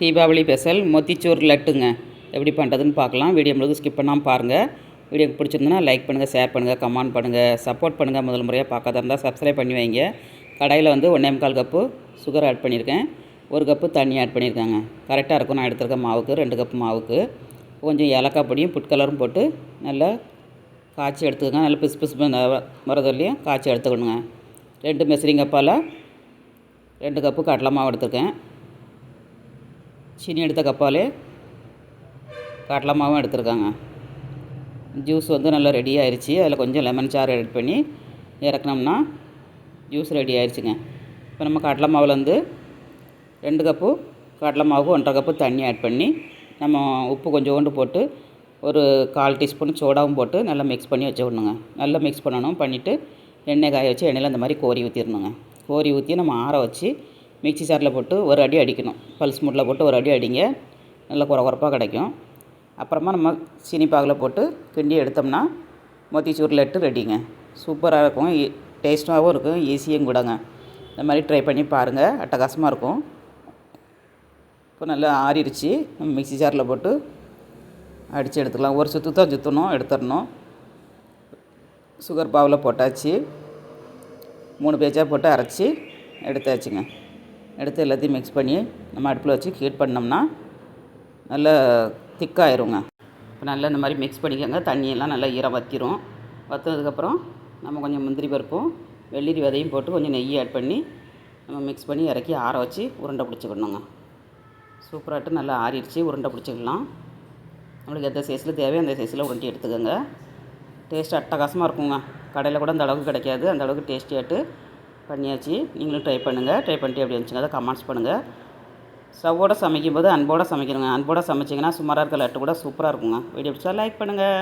Deepavali Bessel மொத்திச்சூர் லட்டுங்க. எப்படி பண்ணுறதுன்னு பார்க்கலாம். வீடியோ முழுக்க ஸ்கிப் பண்ணாமல் பாருங்கள் வீடியோ பிடிச்சிருந்தனா லைக் பண்ணுங்கள் ஷேர் பண்ணுங்கள் கமெண்ட் பண்ணுங்கள் சப்போர்ட் பண்ணுங்கள் முதல் முறையாக பார்க்காத இருந்தால் சப்ஸ்கிரைப் பண்ணி வைங்க. கடையில் வந்து ஒன்றே முக்கால் கப்பு சுகர் ஆட் பண்ணியிருக்கேன். ஒரு கப்பு தண்ணி ஆட் பண்ணியிருக்காங்க. கரெக்டாக இருக்கும். நான் எடுத்துருக்க மாவுக்கு ரெண்டு கப்பு மாவுக்கு. கொஞ்சம் ஏலக்காய் பொடியும் புட் கலரும் போட்டு நல்லா காய்ச்சி எடுத்துக்கோங்க. நல்லா பிசு பிசு வரதுலையும் காய்ச்சி எடுத்துக்கணுங்க. ரெண்டு மெசரிங் கப்பால் ரெண்டு கப்பு கடலை மாவு எடுத்துருக்கேன். சீனி எடுத்த கப்பாலே கடலை மாவும் எடுத்துருக்காங்க. ஜூஸ் வந்து நல்லா ரெடி ஆயிடுச்சு அதில் கொஞ்சம் லெமன் சாறு ஆட் பண்ணி இறக்குனோம்னா ஜூஸ் ரெடி ஆயிடுச்சுங்க இப்போ நம்ம கடலை மாவுலேருந்து ரெண்டு கப்பு கடலை மாவு ஒன்றரை கப்பு தண்ணி ஆட் பண்ணி நம்ம உப்பு கொஞ்சோண்டு போட்டு ஒரு கால் டீஸ்பூன் சோடாவும் போட்டு நல்லா மிக்ஸ் பண்ணி வச்சுக்கணுங்க நல்லா மிக்ஸ் பண்ணணும். பண்ணிவிட்டு எண்ணெய் காய வச்சு எண்ணெயில் அந்த மாதிரி கோரி ஊற்றிடணுங்க கோரி ஊற்றி நம்ம ஆற வச்சு மிக்ஸி சாரில் போட்டு ஒரு அடி அடிக்கணும். பல்ஸ் மூட்டில் போட்டு ஒரு அடி அடிங்க. நல்லா குறை குறப்பாக கிடைக்கும். அப்புறமா நம்ம சீனி பாகில் போட்டு கிண்டி எடுத்தோம்னா மொத்திச்சூர் லட்டு ரெடிங்க. சூப்பராக இருக்கும். டேஸ்ட்டாகவும் இருக்கும். ஈஸியும் கூடங்க. இந்த மாதிரி ட்ரை பண்ணி பாருங்கள் அட்டகாசமாக இருக்கும். இப்போ நல்லா ஆறிடுச்சு. நம்ம மிக்ஸி ஜாரில் போட்டு அடித்து எடுத்துக்கலாம். ஒரு சுற்று தான் சுற்றணும் எடுத்துடணும். சுகர் பாவில் போட்டாச்சு. மூணு பேஜாக போட்டு அரைச்சி எடுத்தாச்சுங்க. எடுத்து எல்லாத்தையும் மிக்ஸ் பண்ணி நம்ம அடுப்பில் வச்சு ஹீட் பண்ணோம்னா நல்லா திக்காயிருங்க. இப்போ நல்லா இந்த மாதிரி மிக்ஸ் பண்ணிக்கோங்க. தண்ணியெல்லாம் நல்லா ஈரம் வற்றிரும் வற்றினதுக்கப்புறம் நம்ம கொஞ்சம் முந்திரி பருப்பும் வெள்ளரி விதையும் போட்டு கொஞ்சம் நெய் ஆட் பண்ணி நம்ம மிக்ஸ் பண்ணி இறக்கி ஆற வச்சு உருண்டை பிடிச்சிக்கணுங்க. சூப்பராகிட்டு நல்லா ஆறிடுச்சு. உருண்டை பிடிச்சிக்கலாம். நம்மளுக்கு எந்த சைஸில் தேவையோ அந்த சைஸில் உருண்டி எடுத்துக்கோங்க. டேஸ்ட் அட்டகாசமாக இருக்குங்க. கடையில் கூட அந்த அளவுக்கு கிடைக்காது. அந்த அளவுக்கு டேஸ்டியாட்டு பண்ணியாச்சு. நீங்களும் ட்ரை பண்ணுங்கள் ட்ரை பண்ணிட்டு எப்படி இருந்துச்சுங்க அதை கமெண்ட்ஸ் பண்ணுங்கள் ஸ்டவ்வோட சமைக்கும் போது அன்போடு சமைக்கணுங்க. அன்போடு சமைச்சிங்கன்னா சுமாராக இருக்க லட்டு கூட சூப்பராக இருக்குங்க. வீடியோ பிடிச்சா லைக் பண்ணுங்கள்